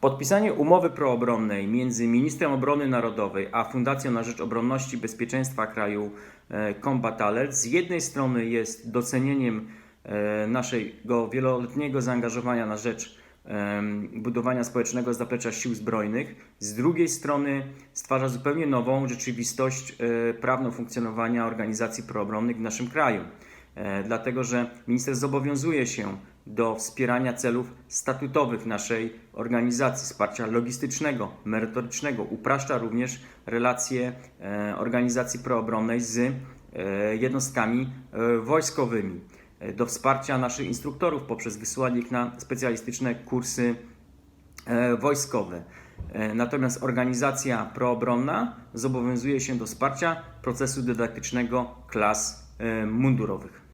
Podpisanie umowy proobronnej między ministrem obrony narodowej a Fundacją na rzecz Obronności i Bezpieczeństwa Kraju e, Combat Alert z jednej strony jest docenieniem e, naszego wieloletniego zaangażowania na rzecz budowania społecznego zaplecza sił zbrojnych, z drugiej strony stwarza zupełnie nową rzeczywistość e, prawną funkcjonowania organizacji proobronnych w naszym kraju. E, Dlatego, że minister zobowiązuje się do wspierania celów statutowych naszej organizacji, wsparcia logistycznego, merytorycznego. Upraszcza również relacje e, organizacji proobronnej z e, jednostkami wojskowymi. Do wsparcia naszych instruktorów poprzez wysyłanie ich na specjalistyczne kursy wojskowe. Natomiast organizacja proobronna zobowiązuje się do wsparcia procesu dydaktycznego klas mundurowych.